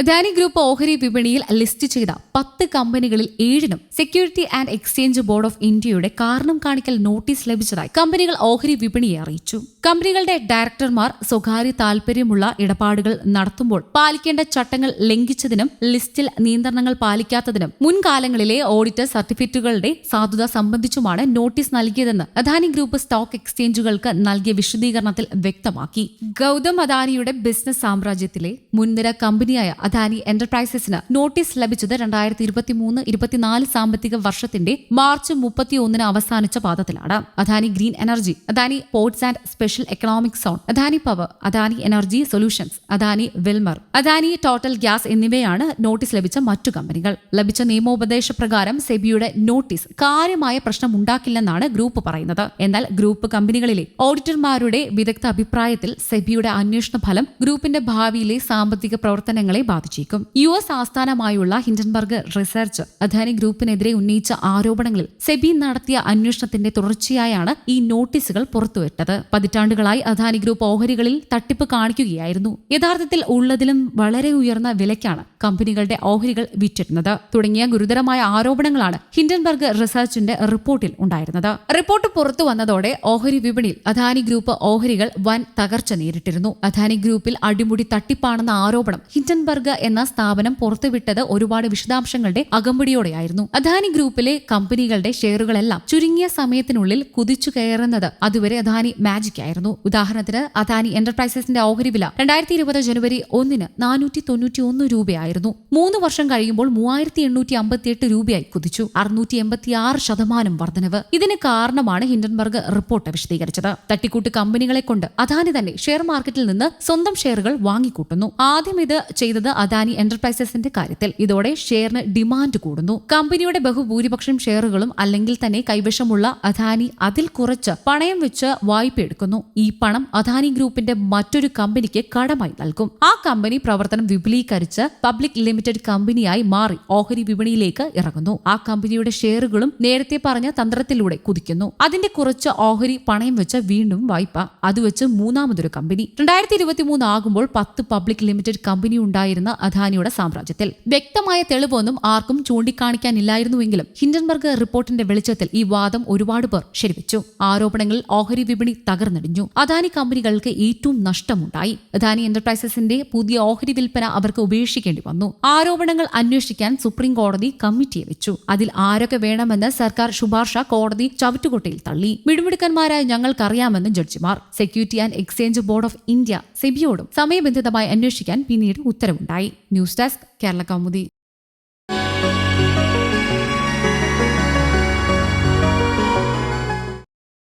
Adani group ഓഹരി വിപണിയിൽ list ചെയ്ത പത്ത് കമ്പനികളിൽ ഏഴിനും Security and Exchange Board of ഇന്ത്യയുടെ കാരണം കാണിക്കൽ നോട്ടീസ് ലഭിച്ചതായി കമ്പനികൾ ഓഹരി വിപണിയെ അറിയിച്ചു. കമ്പനികളുടെ ഡയറക്ടർമാർ സ്വകാര്യ താൽപര്യമുള്ള ഇടപാടുകൾ നടത്തുമ്പോൾ പാലിക്കേണ്ട ചട്ടങ്ങൾ ലംഘിച്ചതിനും ലിസ്റ്റിൽ നിയന്ത്രണങ്ങൾ പാലിക്കാത്തതിനും മുൻകാലങ്ങളിലെ ഓഡിറ്റർ സർട്ടിഫിക്കറ്റുകളുടെ സാധുത സംബന്ധിച്ചുമാണ് നോട്ടീസ് നൽകിയതെന്ന് അദാനി ഗ്രൂപ്പ് സ്റ്റോക്ക് എക്സ്ചേഞ്ചുകൾക്ക് നൽകിയ വിശദീകരണത്തിൽ വ്യക്തമാക്കി. ഗൗതം അദാനിയുടെ ബിസിനസ് സാമ്രാജ്യത്തിലെ മുൻനിര കമ്പനിയായ അദാനി എന്റർപ്രൈസസിന് നോട്ടീസ് ലഭിച്ചത് രണ്ടായിരത്തി ഇരുപത്തിമൂന്ന് ഇരുപത്തിനാല് സാമ്പത്തിക വർഷത്തിന്റെ മാർച്ച് മുപ്പത്തിയൊന്നിന് അവസാനിച്ച പാദത്തിലാണ്. Adani Green Energy Adani Ports and Special Economic Zone Adani Power Adani Energy Solutions Adani Wilmar Adani Total Gas എന്നിവയാണ് നോട്ടീസ് ലഭിച്ച മറ്റു കമ്പനികൾ. ലഭിച്ച നിയമോപദേശ പ്രകാരം സെബിയുടെ നോട്ടീസ് കാര്യമായ പ്രശ്നം ഉണ്ടാക്കില്ലെന്നാണ് ഗ്രൂപ്പ് പറയുന്നത്. എന്നാൽ ഗ്രൂപ്പ് കമ്പനികളിലെ ഓഡിറ്റർമാരുടെ വിദഗ്ധ അഭിപ്രായത്തിൽ സെബിയുടെ അന്വേഷണ ഫലം ഗ്രൂപ്പിന്റെ ഭാവിയിലെ സാമ്പത്തിക പ്രവർത്തനങ്ങളെ ബാധിച്ചേക്കും യു എസ് ആസ്ഥാനമായുള്ള ഹിൻഡൻബർഗ് റിസർച്ച് അധാനി ഗ്രൂപ്പിനെതിരെ ഉന്നയിച്ച ആരോപണങ്ങളിൽ സെബി നടത്തിയ അന്വേഷണത്തിന്റെ തുടർച്ചയായാണ് ഈ നോട്ടീസുകൾ പുറത്തുവിട്ടത്. പതിറ്റാണ്ടുകളായി അധാനി ഗ്രൂപ്പ് ഓഹരികളിൽ തട്ടിപ്പ് കാണിക്കുകയായിരുന്നു. യഥാർത്ഥത്തിൽ ഉള്ളതിലും വളരെ ഉയർന്ന വിലയ്ക്കാണ് കമ്പനികളുടെ ഓഹരികൾ വിറ്റിരുന്നത്. തുടങ്ങിയ ഗുരുതരമായ ആരോപണങ്ങളാണ് ഹിൻഡൻബർഗ് റിസർച്ചിന്റെ റിപ്പോർട്ടിൽ ഉണ്ടായിരുന്നത്. റിപ്പോർട്ട് പുറത്തു വന്നതോടെ ഓഹരി വിപണിയിൽ അധാനി ഗ്രൂപ്പ് ഓഹരികൾ വൻ തകർച്ച നേരിട്ടിരുന്നു. അധാനി ഗ്രൂപ്പിൽ അടിമുടി തട്ടിപ്പാണെന്ന ആരോപണം ഹിൻഡൻബർഗ് എന്ന സ്ഥാപനം പുറത്തുവിട്ടത് ഒരുപാട് വിശദാംശങ്ങളുടെ അകമ്പടിയോടെയായിരുന്നു. അദാനി ഗ്രൂപ്പിലെ കമ്പനികളുടെ ഷെയറുകളെല്ലാം ചുരുങ്ങിയ സമയത്തിനുള്ളിൽ കുതിച്ചു കയറുന്നത് അതുവരെ അദാനി മാജിക് ആയിരുന്നു. ഉദാഹരണത്തിന് അദാനി എന്റർപ്രൈസസിന്റെ ഓഹരി വില രണ്ടായിരത്തി ഇരുപത് ജനുവരി ഒന്നിന് നാനൂറ്റി തൊണ്ണൂറ്റി ഒന്ന് രൂപയായിരുന്നു. മൂന്ന് വർഷം കഴിയുമ്പോൾ മൂവായിരത്തി എണ്ണൂറ്റി അമ്പത്തിയെട്ട് രൂപയായി കുതിച്ചു. അറുന്നൂറ്റി എൺപത്തി ആറ് ശതമാനം വർധനവ്. ഇതിന് കാരണമാണ് ഹിൻഡൻബർഗ് റിപ്പോർട്ട് വിശദീകരിച്ചത്. തട്ടിക്കൂട്ട് കമ്പനികളെ കൊണ്ട് അദാനി തന്നെ ഷെയർ മാർക്കറ്റിൽ നിന്ന് സ്വന്തം ഷെയറുകൾ വാങ്ങിക്കൂട്ടുന്നു. ആദ്യം ഇത് ചെയ്തത് അദാനി എന്റർപ്രൈസസിന്റെ കാര്യത്തിൽ. ഇതോടെ ഷെയറിന് ഡിമാൻഡ് കൂടുന്നു. കമ്പനിയുടെ ബഹുഭൂരിപക്ഷം ഷെയറുകളും അല്ലെങ്കിൽ തന്നെ കൈവശമുള്ള അദാനി അതിൽ കുറച്ച് പണയം വെച്ച് വായ്പ എടുക്കുന്നു. ഈ പണം അദാനി ഗ്രൂപ്പിന്റെ മറ്റൊരു കമ്പനിക്ക് കടമായി നൽകും. ആ കമ്പനി പ്രവർത്തനം വിപുലീകരിച്ച് പബ്ലിക് ലിമിറ്റഡ് കമ്പനിയായി മാറി ഓഹരി വിപണിയിലേക്ക് ഇറങ്ങുന്നു. ആ കമ്പനിയുടെ ഷെയറുകളും നേരത്തെ പറഞ്ഞ തന്ത്രത്തിലൂടെ കുതിക്കുന്നു. അതിന്റെ കുറച്ച് ഓഹരി പണയം വെച്ച് വീണ്ടും വായ്പ. അത് വെച്ച് മൂന്നാമതൊരു കമ്പനി. രണ്ടായിരത്തി ഇരുപത്തി മൂന്ന് ആകുമ്പോൾ പത്ത് പബ്ലിക് ലിമിറ്റഡ് കമ്പനി ഉണ്ടായിരുന്ന. അദാനിയുടെ സാമ്രാജ്യത്തിൽ. വ്യക്തമായ തെളിവൊന്നും ആർക്കും ചൂണ്ടിക്കാണിക്കാനില്ലായിരുന്നുവെങ്കിലും ഹിൻഡൻബർഗ് റിപ്പോർട്ടിന്റെ വെളിച്ചത്തിൽ ഈ വാദം ഒരുപാട് പേർ ശരിവെച്ചു. ആരോപണങ്ങളിൽ ഓഹരി വിപണി തകർന്നടിഞ്ഞു. അദാനി കമ്പനികൾക്ക് ഏറ്റവും നഷ്ടമുണ്ടായി. അദാനി എന്റർപ്രൈസസിന്റെ പുതിയ ഓഹരി വിൽപ്പന അവർക്ക് ഉപേക്ഷിക്കേണ്ടി വന്നു. ആരോപണങ്ങൾ അന്വേഷിക്കാൻ സുപ്രീം കോടതി കമ്മിറ്റിയെ വെച്ചു. അതിൽ ആരൊക്കെ വേണമെന്ന് സർക്കാർ ശുപാർശ കോടതി ചവിറ്റുകൊട്ടയിൽ തള്ളി. മിടുമിടുക്കന്മാരായ ഞങ്ങൾക്കറിയാമെന്ന് ജഡ്ജിമാർ. Security and Exchange Board of India സെബിയോടും സമയബന്ധിതമായി അന്വേഷിക്കാൻ പിന്നീട് ഉത്തരവുണ്ടായി. News desk Kerala Kaumudi.